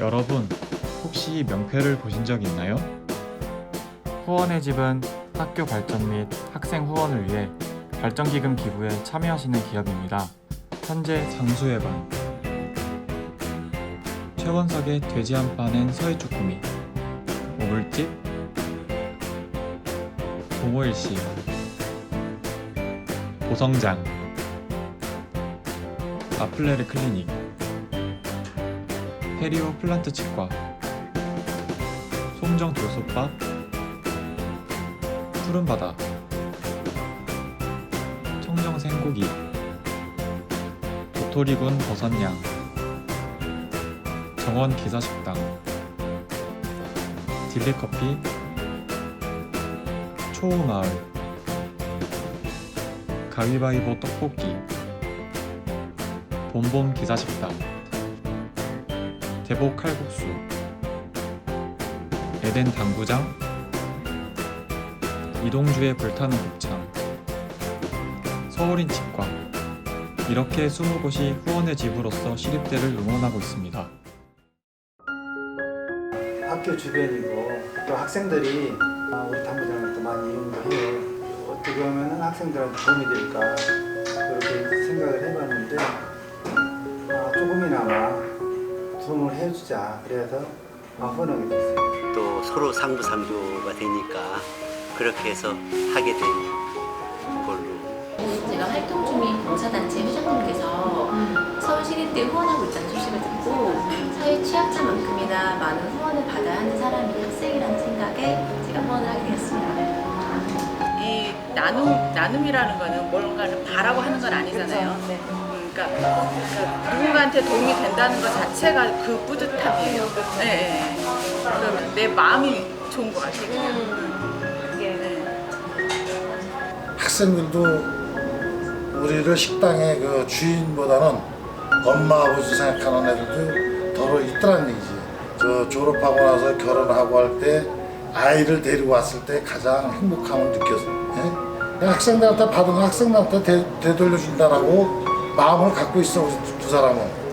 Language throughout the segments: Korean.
여러분, 혹시 명패를 보신 적 있나요? 후원의 집은 학교 발전 및 학생 후원을 위해 발전기금 기부에 참여하시는 기업입니다. 현재 장수회반 최원석의 돼지 한 판엔 서해 쭈꾸미. 오물집. 동호일시 보성장. 아플레르 클리닉 페리오 플란트 치과 솜정 돌솥밥 푸른 바다 청정 생고기 도토리군 버섯냥 정원 기사식당 딜리커피 초우마을 가위바위보 떡볶이 봄봄 기사식당 대복 칼국수 에덴 당구장 이동주의 불타는 곱창 서울인 치과 이렇게 20곳이 후원의 집으로서 시립대를 응원하고 있습니다. 학교 주변이고 또 학생들이 아, 우리 당구장을 또 많이 이용도 해요. 어떻게 보면 학생들한테 도움이 될까 그렇게 생각을 해봤는데 아, 조금이나마 도움을 해주자 그래서 아, 후원하게 됐어요. 또 서로 상부상조가 되니까 그렇게 해서 하게 된 걸로 제가 활동 중인 봉사단체 회장님께서 서울시립대 후원하고 있다는 소식을 듣고 사회 취약자만큼이나 많은 후원을 받아야 하는 사람이 학생이라는 생각에 제가 후원을 하게 되었습니다. 이 나눔 나눔이라는 거는 뭔가를 바라고 하는 건 아니잖아요. 음, 그러니까, 그러니까 누군가한테 도움이 된다는 것 자체가 그 뿌듯함이에요. 네, 네. 그러면 내 마음이 좋은 것 같아요. 네. 학생들도 우리를 식당의 그 주인보다는 엄마 아버지 생각하는 애들도 더러 있더란 얘기지. 저 졸업하고 나서 결혼하고 할 때 아이를 데리고 왔을 때 가장 행복함을 느꼈어. 예? 학생들한테 받은 거 학생들한테 되, 되돌려준다라고 마음을 갖고 있어 두, 두 사람은.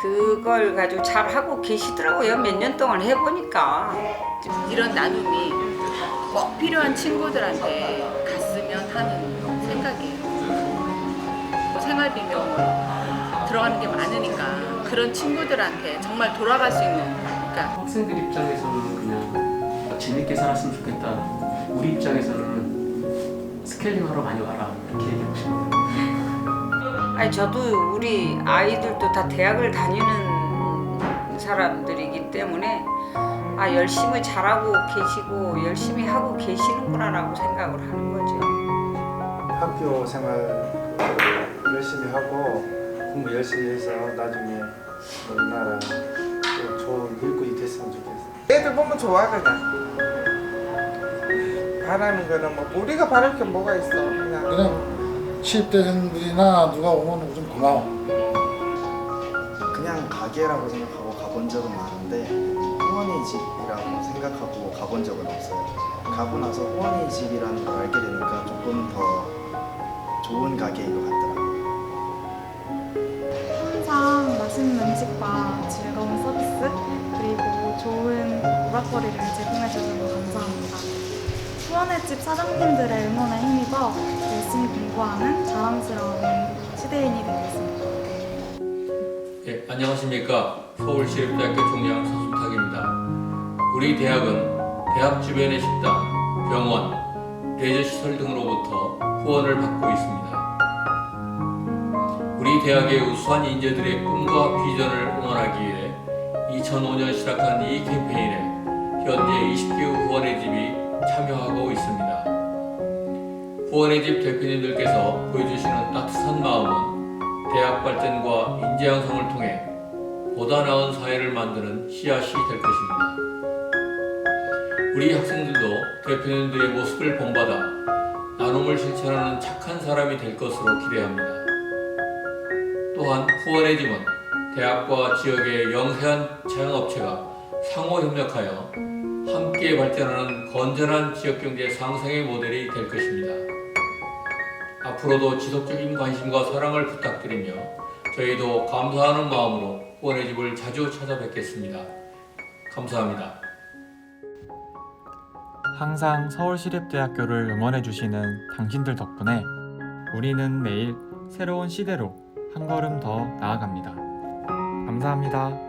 그걸 가지고 잘 하고 계시더라고요. 몇 년 동안 해보니까. 이런 나눔이 꼭 필요한 친구들한테 갔으면 하는 생각이에요. 뭐 생활비 명으로 들어가는 게 많으니까 그런 친구들한테 정말 돌아갈 수 있는 그러니까 학생들 입장에서는 그냥 뭐 재밌게 살았으면 좋겠다. 우리 입장에서는 스케일링 하러 많이 와라. 이렇게 얘기하고 싶어요. 아니 저도 우리 아이들도 다 대학을 다니는 사람들이기 때문에 아 열심히 잘하고 계시고 열심히 하고 계시는구나라고 생각을 하는 거죠. 학교 생활 열심히 하고 공부 열심히 해서 나중에 우리나라 또 좋은 일꾼이 됐으면 좋겠어요. 애들 보면 좋아 그냥 바라는 거는 뭐 우리가 바랄 게 뭐가 있어 그냥 그냥 시입대생들이나 누가 오면 좀 고마워. 그냥 가게라고 생각하고 가본 적은 많은데 후원의 집이라고 생각하고 가본 적은 없어요. 가고 나서 후원의 집이라는 걸 알게 되니까 조금 더 좋은 가게인 것 같더라고요. 항상 맛있는 음식과 즐거운 서비스 그리고 좋은 오락거리를 제공해 주셔서 감사합니다. 수원의 집 사장님들의 응원에 힘입어 열심히 공부 하는 자랑스러운 시대인이 되겠습니다. 예, 안녕하십니까. 서울시립대학교 총장 서순탁입니다. 우리 대학은 대학 주변의 식당, 병원, 레저시설 등으로부터 후원을 받고 있습니다. 우리 대학의 우수한 인재들의 꿈과 비전을 응원하기 위해 2005년 시작한 이 캠페인에 현재 20개 후원의 집이 참여하고 있습니다. 후원의 집 대표님들께서 보여주시는 따뜻한 마음은 대학 발전과 인재 양성을 통해 보다 나은 사회를 만드는 씨앗이 될 것입니다. 우리 학생들도 대표님들의 모습을 본받아 나눔을 실천하는 착한 사람이 될 것으로 기대합니다. 또한 후원의 집은 대학과 지역의 영세한 자영업체가 상호 협력하여 함께 발전하는 건전한 지역경제 상생의 모델이 될 것입니다. 앞으로도 지속적인 관심과 사랑을 부탁드리며 저희도 감사하는 마음으로 후원의 집을 자주 찾아뵙겠습니다. 감사합니다. 항상 서울시립대학교를 응원해주시는 당신들 덕분에 우리는 매일 새로운 시대로 한 걸음 더 나아갑니다. 감사합니다.